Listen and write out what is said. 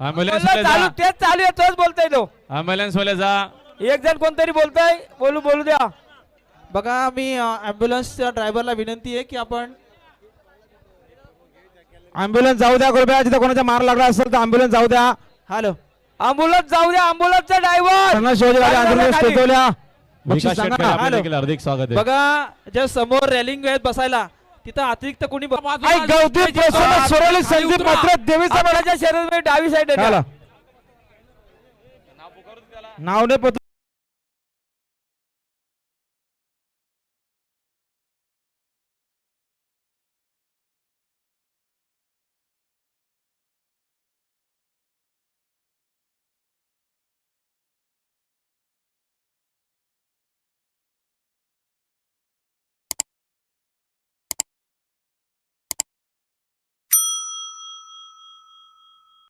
Ambulance वाले चालू जा तेच चालू आहे तोच बोलतोय तो. ऍम्ब्युलन्स वाले जा. एक जण कोणतरी बोलतोय बोलू बोलू द्या. बघा मी ॲम्ब्युलन्सच्या ड्रायव्हरला विनंती आहे की आपण अँब्युलन्स जाऊ द्या कृपया जिथे कोणाचा मार लागला असेल तर अँब्युलन्स जाऊ द्या. हॅलो अँब्युलन्स जाऊ द्या अँब्युलन्सचा ड्रायव्हर शिवाजी बक्षीस विकास सांगा हॅलो. देखील हार्दिक स्वागत आहे. बघा ज्या समोर रेलिंग आहेत बसायला तिथं अतिरिक्त कोणी गवती प्रसन्न सुरळीत संदीप मात्र आपल्याच्या शरीरात डावी साईड नाव नाही पत्र